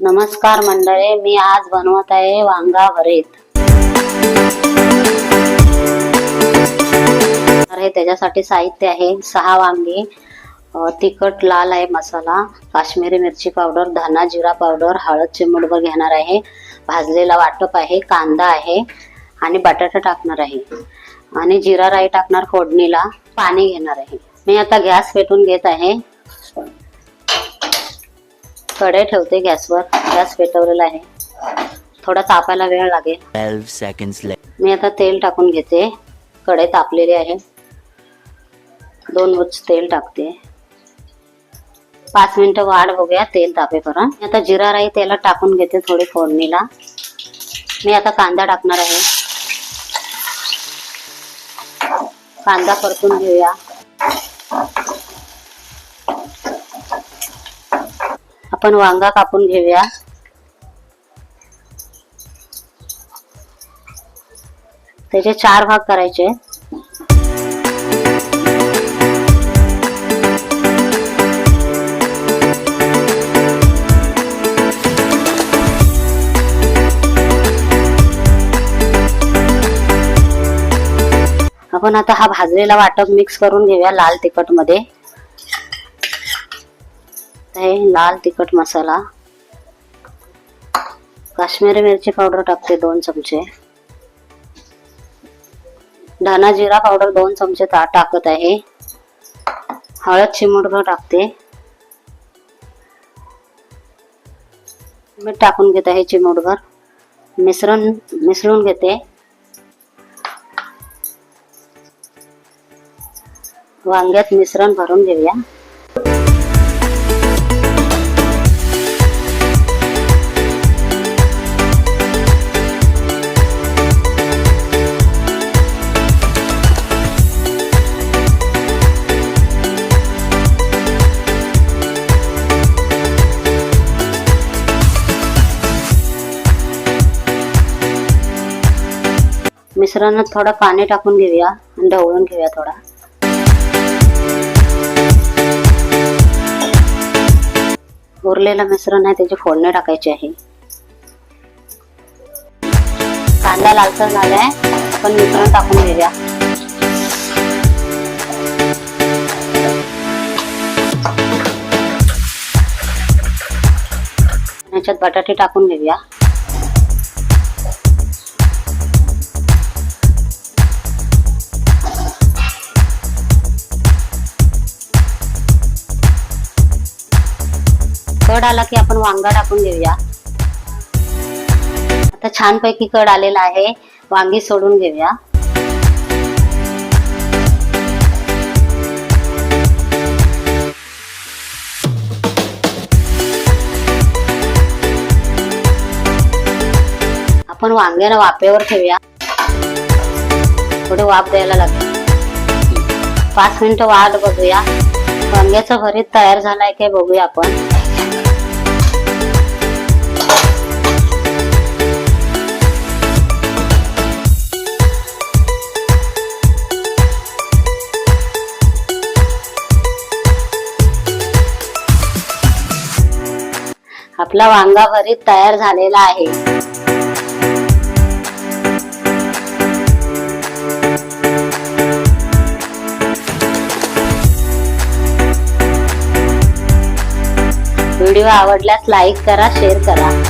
नमस्कार मंडळे मी आज बनवत आहे वांगा भरीत. हे त्याच्यासाठी साहित्य आहे सहा वांगी तिखट लाल आहे मसाला काश्मीरी मिरची पावडर धना जिरा पावडर हळद चिमडभर घेणार आहे भाजलेला वाटप आहे कांदा आहे आणि बटाटा टाकणार आहे. आणि जिरा राई टाकणार फोडणीला पाणी घेणार आहे. मी आता गॅस पेटून घेत आहे. कढई ठेवते गॅसवर. गॅस पेटवलेला आहे. थोडा तापायला वेळ लागेल. 12 seconds later. मी आता तेल टाकून घेते. कढई तापलेली आहे. दोन उच तेल टाकते. पाच मिनिटं वाढ बघूया तेल तापेपर्यंत मी आता जिरा राई तेलात टाकून घेते थोडी फोडणीला. मी आता कांदा टाकणार आहे. कांदा परतून घेऊया. आपण वांगा कापून घेऊया. त्याचे चार भाग करायचे. आपण आता हा भाजलेला वाटप मिक्स करून घेऊया लाल तिखटमध्ये हे लाल तिखट मसाला. काश्मीरी मिरची पावडर टाकते दोन चमचे. धना जिरा पावडर दोन चमचे ता टाकत आहे. हळद चिमूटभर टाकते. मीठ टाकून घेत आहे चिमूटभर. मिश्रण मिसळून घेते. वांग्यात मिश्रण भरून घेऊया. मिश्रणात थोडं पाणी टाकून घेऊया आणि ढवळून घेऊया थोडा. उरलेलं मिश्रण आहे त्याची फोडणी टाकायची आहे. कांदा लालसर झालाय आपण मिश्रण टाकून घेऊया. याच्यात बटाटे टाकून घेऊया. कड आला की आपण वांगा टाकून घेऊया. आता छानपैकी कड आलेला आहे वांगी सोडून घेऊया. आपण वांग्याला वाफेवर ठेवूया. थोडे वाफ द्यायला लागते पाच मिनिटं वाट बघूया. वांग्याचं भरीत तयार झालाय काय बघूया आपण. आपला वांगा भरीत तयार झालेला आहे. व्हिडिओ आवडल्यास लाईक करा शेअर करा.